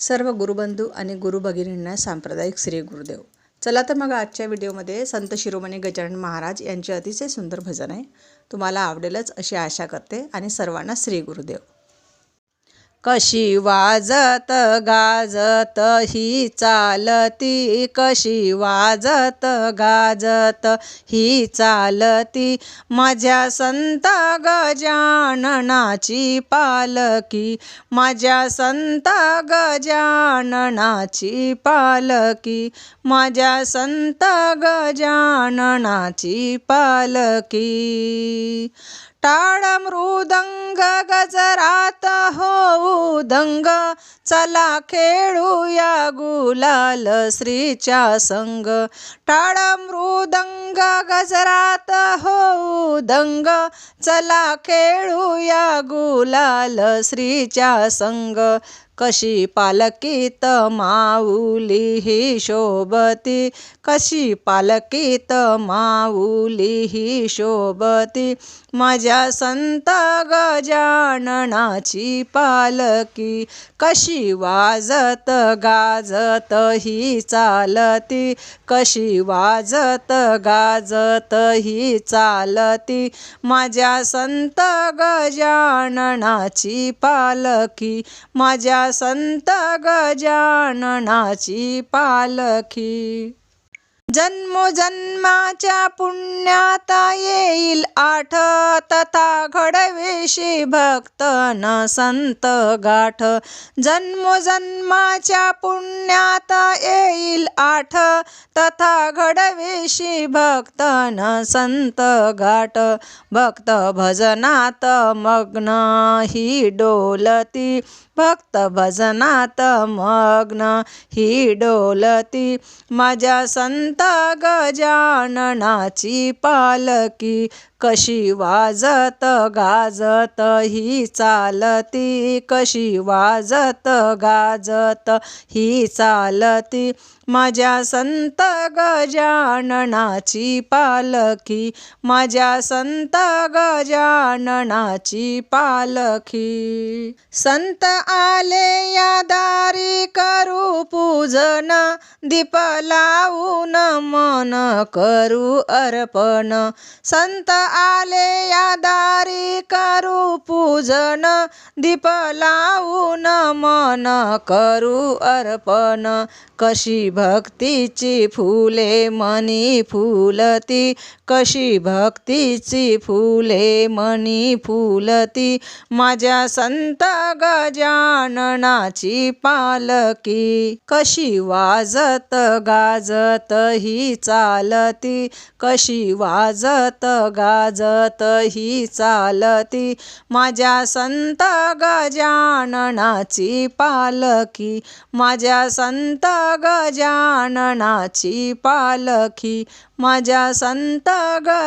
सर्व गुरुबंधू आणि गुरु भगिनींना सांप्रदायिक श्री गुरुदेव. चला तर मग आजच्या व्हिडिओमध्ये संत शिरोमणी गजानन महाराज यांचे अतिशय सुंदर भजन आहे. तुम्हाला आवडेलच अशी आशा करते आणि सर्वांना श्री गुरुदेव. कशी वाजत गाजत ही चालती? कशी वाजत गाजत ही चालती? माझ्या संत गजाननाची पालकी माझ्या संत गजाननाची पालकी माझ्या संत गजाननाची पालकी टाळ मृदंग गजरात होऊ दंग चला खेळूया गुलाल श्रीच्या संग. टाळ मृदंग गजरात होऊ दंग चला खेळूया गुलाल श्रीच्या संग. कशी पालकीत माऊली ही शोभती. कशी पालकीत माऊली ही शोभती. माझ्या संत गजाननाची पालकी कशी वाजत गाजत ही चालती? कशी वाजत गाजत ही चालती? माझ्या संत गजाननाची पालखी माझ्या संत गजाननाची पालखी. जन्मोजन्माच्या पुण्यात येईल आठ. तथा घडवेशी भक्त न संत गाठ. जन्मोजन्माच्या पुण्यात येईल आठ. तथा घडवेशी भक्त न संत गाठ. भक्त भजनात मग्न ही डोलती. भक्त भजनात मग्न ही डोलती. माझ्या संत गजाननाची पालकी कशी वाजत गाजत ही चालती. कशी वाजत गाजत ही चालती. माझ्या संत गजाननाची पालखी. माझ्या संत गजाननाची पालखी. संत आले या दारी करू पूजन. दीप लावून मन करू अर्पण. संत आले या दारी करू पूजन दीप लावून मन करू अर्पण. कशी भक्तीची फुले मनी फुलती कशी भक्तीची फुले मनी फुलती माझ्या संत गजाननाची पालकी कशी वाजत गाजत ही चालती कशी वाजत गा वाजत ही चालती. माझ्या संत गजाननाची पालखी. माझ्या संत गजाननाची पालखी. माझ्या संत ग